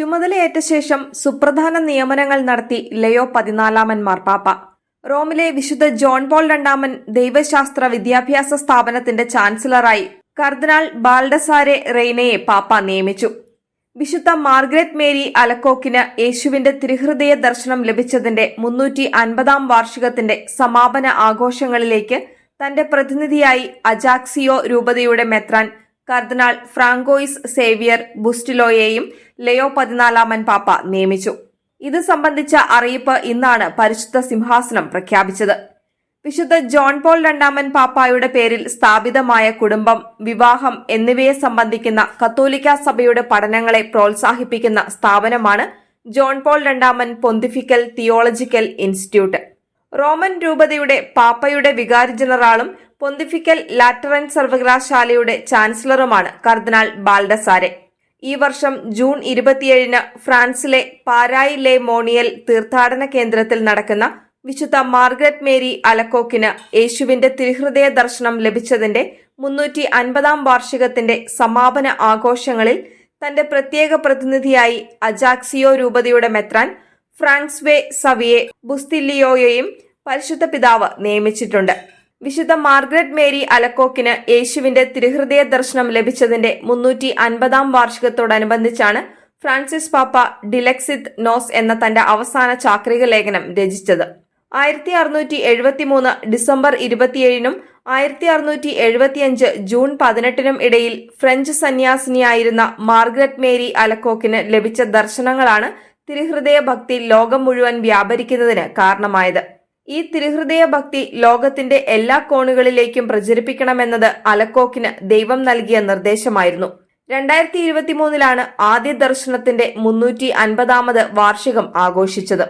ചുമതലയേറ്റ ശേഷം സുപ്രധാന നിയമനങ്ങൾ നടത്തി ലയോ പതിനാലാമൻ മാർപ്പാപ്പ. റോമിലെ വിശുദ്ധ ജോൺ പോൾ രണ്ടാമൻ ദൈവശാസ്ത്ര വിദ്യാഭ്യാസ സ്ഥാപനത്തിന്റെ ചാൻസലറായി കർദിനാൾ ബാൽഡസാരെ റെയ്നയെ പാപ്പ നിയമിച്ചു. വിശുദ്ധ മാർഗ്രറ്റ് മേരി അലക്കോക്കിന് യേശുവിന്റെ തിരുഹൃദയ ദർശനം ലഭിച്ചതിന്റെ മുന്നൂറ്റി അൻപതാം വാർഷികത്തിന്റെ സമാപന ആഘോഷങ്ങളിലേക്ക് തന്റെ പ്രതിനിധിയായി അജാക്സിയോ രൂപതയുടെ മെത്രാൻ കർദിനാൾ ഫ്രാങ്കോയിസ് സേവിയർ ബുസ്റ്റിലോയെയും ലയോ പതിനാലാമൻ പാപ്പ നിയമിച്ചു. ഇത് സംബന്ധിച്ച അറിയിപ്പ് ഇന്നാണ് പരിശുദ്ധ സിംഹാസനം പ്രഖ്യാപിച്ചത്. വിശുദ്ധ ജോൺ പോൾ രണ്ടാമൻ പാപ്പായുടെ പേരിൽ സ്ഥാപിതമായ കുടുംബം വിവാഹം എന്നിവയെ സംബന്ധിക്കുന്ന കത്തോലിക്ക സഭയുടെ പഠനങ്ങളെ പ്രോത്സാഹിപ്പിക്കുന്ന സ്ഥാപനമാണ് ജോൺ പോൾ രണ്ടാമൻ പൊന്തിഫിക്കൽ തിയോളജിക്കൽ ഇൻസ്റ്റിറ്റ്യൂട്ട്. റോമൻ രൂപതയുടെ പാപ്പയുടെ വികാരി ജനറാളും പൊന്തിഫിക്കൽ ലാറ്ററൻ സർവകലാശാലയുടെ ചാൻസലറുമാണ് കർദിനാൾ ബാൽഡസാരെ ഈ വർഷം ജൂൺ ഇരുപത്തിയേഴിന് ഫ്രാൻസിലെ പാരായി ലെ മോണിയൽ തീർത്ഥാടന കേന്ദ്രത്തിൽ നടക്കുന്ന വിശുദ്ധ മാർഗരറ്റ് മേരി അലക്കോക്കിന് യേശുവിന്റെ തിരുഹൃദയ ദർശനം ലഭിച്ചതിന്റെ മുന്നൂറ്റി അൻപതാം വാർഷികത്തിന്റെ സമാപന ആഘോഷങ്ങളിൽ തന്റെ പ്രത്യേക പ്രതിനിധിയായി അജാക്സിയോ രൂപതയുടെ മെത്രാൻ ഫ്രാങ്ക്സ്വേ സവിയെ ബുസ്തില്ലിയോയെയും പരിശുദ്ധ പിതാവ് നിയമിച്ചിട്ടുണ്ട്. വിശുദ്ധ മാർഗ്രറ്റ് മേരി അലക്കോക്കിന് യേശുവിന്റെ തിരുഹൃദയ ദർശനം ലഭിച്ചതിന്റെ മുന്നൂറ്റി അൻപതാം വാർഷികത്തോടനുബന്ധിച്ചാണ് ഫ്രാൻസിസ് പാപ്പ ഡിലക്സിത് നോസ് എന്ന തന്റെ അവസാന ചാക്രിക ലേഖനം രചിച്ചത്. ആയിരത്തി അറുന്നൂറ്റി എഴുപത്തിമൂന്ന് ഡിസംബർ ഇരുപത്തിയേഴിനും ആയിരത്തി അറുന്നൂറ്റി എഴുപത്തിയഞ്ച് ജൂൺ പതിനെട്ടിനും ഇടയിൽ ഫ്രഞ്ച് സന്യാസിനിയായിരുന്ന മാർഗ്രറ്റ് മേരി അലക്കോക്കിന് ലഭിച്ച ദർശനങ്ങളാണ് തിരുഹൃദയ ഭക്തി ലോകം മുഴുവൻ വ്യാപരിക്കുന്നതിന് കാരണമായത്. ഈ തിരുഹൃദയ ഭക്തി ലോകത്തിന്റെ എല്ലാ കോണുകളിലേക്കും പ്രചരിപ്പിക്കണമെന്നത് അലക്കോക്കിന് ദൈവം നൽകിയ നിർദ്ദേശമായിരുന്നു. രണ്ടായിരത്തി ഇരുപത്തിമൂന്നിലാണ് ആദ്യ ദർശനത്തിന്റെ മുന്നൂറ്റി അൻപതാമത് വാർഷികം ആഘോഷിച്ചത്.